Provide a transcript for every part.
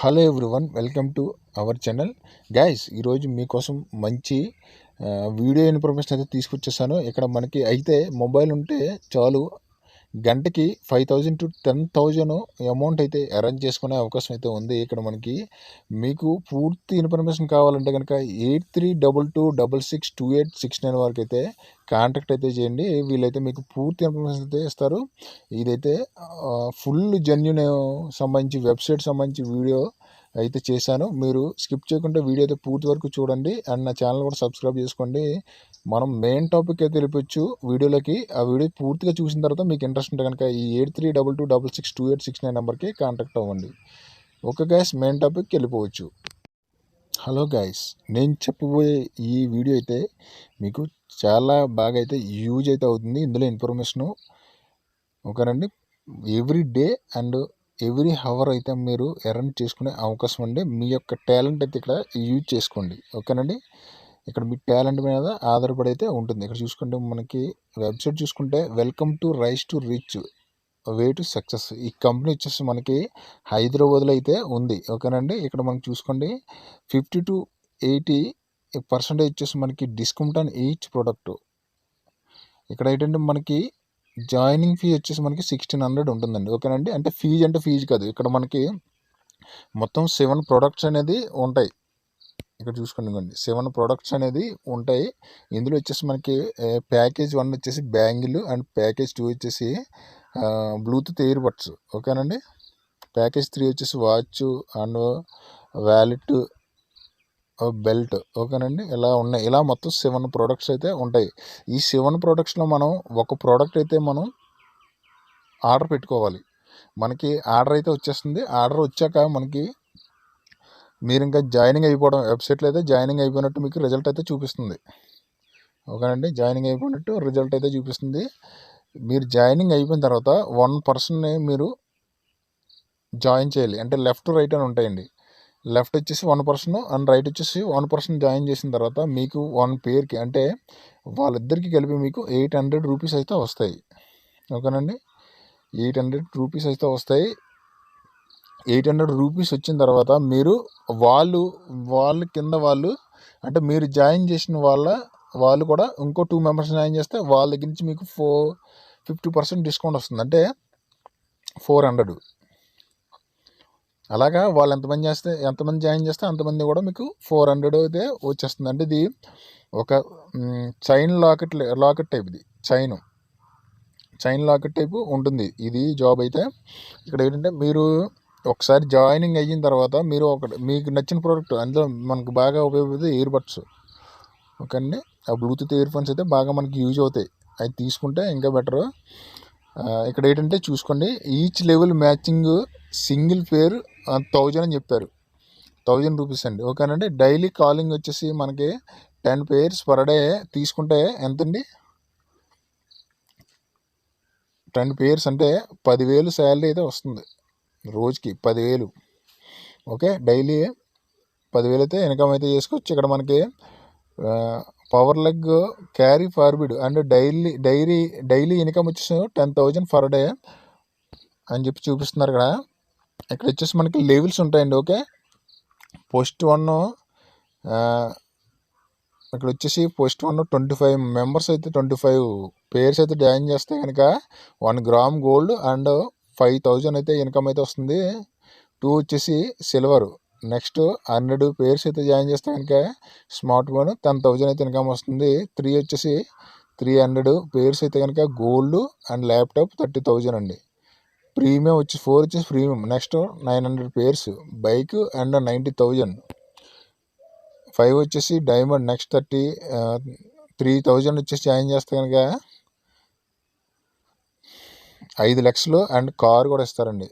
Hello everyone welcome to our channel. Guys ఈరోజు మీకోసం మంచి వీడియో ఇన్ఫర్మేషన్ అయితే తీసుకొచ్చేసాను. ఇక్కడ మనకి అయితే మొబైల్ ఉంటే చాలు గంటకి five thousand to ten thousand amount అయితే అరేంజ్ చేసుకునే అవకాశం అయితే ఉంది. ఇక్కడ మనకి మీకు పూర్తి ఇన్ఫర్మేషన్ కావాలంటే కనుక eight three double two double six two eight six nine వరకు అయితే కాంటాక్ట్ అయితే చేయండి. వీళ్ళైతే మీకు పూర్తి ఇన్ఫర్మేషన్ అయితే ఇస్తారు. ఇదైతే ఫుల్ జెన్యున్ సంబంధించి వెబ్సైట్ సంబంధించి వీడియో అయితే చేశాను. మీరు స్కిప్ చేయకుండా వీడియో అయితే పూర్తి వరకు చూడండి. అండ్ నా ఛానల్ కూడా సబ్స్క్రైబ్ చేసుకోండి. మనం మెయిన్ టాపిక్ అయితే వెళ్ళిపోవచ్చు వీడియోలోకి. ఆ వీడియో పూర్తిగా చూసిన తర్వాత మీకు ఇంట్రెస్ట్ ఉంటే కనుక ఈ eight three double two double six two eight six nine నెంబర్కి కాంటాక్ట్ అవ్వండి. ఓకే గైస్ మెయిన్ టాపిక్కి వెళ్ళిపోవచ్చు. హలో గైస్ నేను చెప్పబోయే ఈ వీడియో అయితే మీకు చాలా బాగా అయితే యూజ్ అయితే అవుతుంది. ఇందులో ఇన్ఫర్మేషను ఓకేనండి every day and every hour అయితే మీరు ఎర్న్ చేసుకునే అవకాశం ఉంది మీ యొక్క టాలెంట్ అయితే ఇక్కడ యూజ్ చేసుకోండి. ఓకేనండి ఇక్కడ మీ టాలెంట్ మీద ఆధారపడి అయితే ఉంటుంది. ఇక్కడ చూసుకుంటే మనకి వెబ్సైట్ చూసుకుంటే welcome to rise to reach way to success. ఈ కంపెనీ వచ్చేసి మనకి హైదరాబాద్లో అయితే ఉంది. ఓకేనండి? ఇక్కడ మనం చూసుకోండి. ఫిఫ్టీ టు ఎయిటీ పర్సెంటేజ్ వచ్చేసి మనకి డిస్కౌంట్ ఆన్ ఈచ్ ప్రోడక్ట్. ఇక్కడ ఏంటంటే మనకి జాయినింగ్ ఫీజు వచ్చేసి మనకి సిక్స్టీన్ హండ్రెడ్ ఉంటుందండి. ఓకేనండి? అంటే ఫీజు అంటే ఫీజు కాదు. ఇక్కడ మనకి మొత్తం సెవెన్ ప్రొడక్ట్స్ అనేది ఉంటాయి. ఇక్కడ చూసుకోండి సెవెన్ ప్రొడక్ట్స్ అనేది ఉంటాయి. ఇందులో వచ్చేసి మనకి ప్యాకేజ్ వన్ వచ్చేసి బ్యాంగిల్ అండ్ ప్యాకేజ్ టూ వచ్చేసి బ్లూటూత్ ఇయర్ బడ్స్. ఓకేనండి? ప్యాకేజ్ త్రీ వచ్చేసి వాచ్ అండ్ వ్యాలెట్ బెల్ట్. ఓకేనండి? ఇలా ఉన్నాయి. ఇలా మొత్తం సెవెన్ ప్రోడక్ట్స్ అయితే ఉంటాయి. ఈ సెవెన్ ప్రోడక్ట్స్లో మనం ఒక ప్రోడక్ట్ అయితే మనం ఆర్డర్ పెట్టుకోవాలి. మనకి ఆర్డర్ అయితే వచ్చేస్తుంది. ఆర్డర్ వచ్చాక మనకి మీరు ఇంకా జాయినింగ్ అయిపోవడం వెబ్సైట్లో అయితే జాయినింగ్ అయిపోయినట్టు మీకు రిజల్ట్ అయితే చూపిస్తుంది. ఓకేనండి? జాయినింగ్ అయిపోయినట్టు రిజల్ట్ అయితే చూపిస్తుంది. మీరు జాయినింగ్ అయిపోయిన తర్వాత వన్ పర్సన్ని మీరు జాయిన్ చేయాలి. అంటే లెఫ్ట్ రైట్ అని ఉంటాయండి. లెఫ్ట్ వచ్చేసి వన్ పర్సన్ అండ్ రైట్ వచ్చేసి వన్ పర్సన్ జాయిన్ చేసిన తర్వాత మీకు వన్ పేర్కి అంటే వాళ్ళిద్దరికి కలిపి మీకు ఎయిట్ హండ్రెడ్ రూపీస్ అయితే వస్తాయి. ఓకేనండి? ఎయిట్ హండ్రెడ్ రూపీస్ అయితే వస్తాయి. ఎయిట్ హండ్రెడ్ రూపీస్ వచ్చిన తర్వాత మీరు వాళ్ళు వాళ్ళ కింద వాళ్ళు అంటే మీరు జాయిన్ చేసిన వాళ్ళ వాళ్ళు కూడా ఇంకో టూ మెంబర్స్ జాయిన్ చేస్తే వాళ్ళ దగ్గర నుంచి మీకు ఫోర్ ఫిఫ్టీ పర్సెంట్ డిస్కౌంట్ వస్తుంది. అంటే ఫోర్ హండ్రెడ్. అలాగా వాళ్ళు ఎంతమంది చేస్తే ఎంతమంది జాయిన్ చేస్తే అంతమంది కూడా మీకు ఫోర్ హండ్రెడ్ అయితే వచ్చేస్తుంది. అంటే ఇది ఒక చైన్ లాకెట్ లాకెట్ టైప్ ఇది చైన్. చైన్ లాకెట్ టైపు ఉంటుంది. ఇది జాబ్ అయితే. ఇక్కడ ఏంటంటే మీరు ఒకసారి జాయినింగ్ అయిన తర్వాత మీరు ఒక మీకు నచ్చిన ప్రోడక్ట్ అందులో మనకు బాగా ఉపయోగపడే ఇయర్ బడ్స్ ఓకే అండి ఆ బ్లూటూత్ ఇయర్ ఫోన్స్ అయితే బాగా మనకి యూజ్ అవుతాయి. అవి తీసుకుంటే ఇంకా బెటరు ఇక్కడ ఏంటంటే చూసుకోండి each level matching single pair thousand అని చెప్పారు. థౌజండ్ రూపీస్ అండి. ఓకేనండి? డైలీ కాలింగ్ వచ్చేసి మనకి టెన్ పేర్స్ పర్ డే తీసుకుంటే ఎంతండి? టెన్ పేర్స్ అంటే పదివేలు శాలరీ అయితే వస్తుంది. రోజుకి పదివేలు. ఓకే? డైలీ పదివేలు అయితే ఇన్కమ్ అయితే చేసుకోవచ్చు. ఇక్కడ మనకి power leg carry forward and daily diary daily income వచ్చేసి టెన్ థౌజండ్ పర్ డే అని చెప్పి చూపిస్తున్నారు ఇక్కడ. ఇక్కడ వచ్చేసి మనకి లెవెల్స్ ఉంటాయండి. ఓకే? పోస్ట్ వన్ ఇక్కడ వచ్చేసి post one twenty five members అయితే ట్వంటీ ఫైవ్ పేర్స్ అయితే జాయిన్ చేస్తే కనుక one gram gold and five thousand అయితే ఇన్కమ్ అయితే వస్తుంది. టూ వచ్చేసి సిల్వర్. నెక్స్ట్ హండ్రెడ్ పేర్స్ అయితే జాయిన్ చేస్తే కనుక స్మార్ట్ ఫోన్ టెన్ థౌజండ్ అయితే ఇన్కమ్ వస్తుంది. త్రీ వచ్చేసి త్రీ హండ్రెడ్ పేర్స్ అయితే కనుక gold and laptop thirty thousand అండి. ప్రీమియం వచ్చి ఫోర్ వచ్చేసి premium. Next nine hundred pairs bike and ninety thousand. Five వచ్చేసి diamond. Next thirty three thousand వచ్చేసి జాయిన్ చేస్తే కనుక ఐదు లక్షలు అండ్ కార్ కూడా ఇస్తారండి.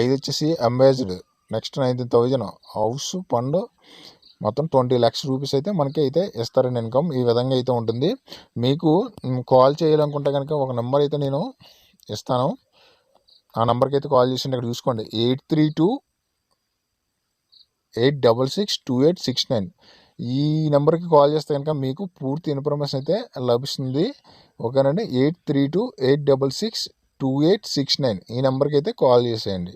ఐదు వచ్చేసి ambassador next nineteen thousand. House పండు మొత్తం ట్వంటీ ల్యాక్స్ రూపీస్ అయితే మనకి అయితే ఇస్తారండి ఇన్కమ్. ఈ విధంగా అయితే ఉంటుంది. మీకు కాల్ చేయాలనుకుంటే కనుక ఒక నెంబర్ అయితే నేను ఇస్తాను. ఆ నెంబర్కి అయితే కాల్ చేసి ఇక్కడ చూసుకోండి. Eight three two eight double six two eight six nine. ఈ నెంబర్కి కాల్ చేస్తే కనుక మీకు పూర్తి ఇన్ఫర్మేషన్ అయితే లభిస్తుంది. ఓకేనండి? Eight three two eight double six two eight six nine ఈ నెంబర్కి అయితే కాల్ చేసేయండి.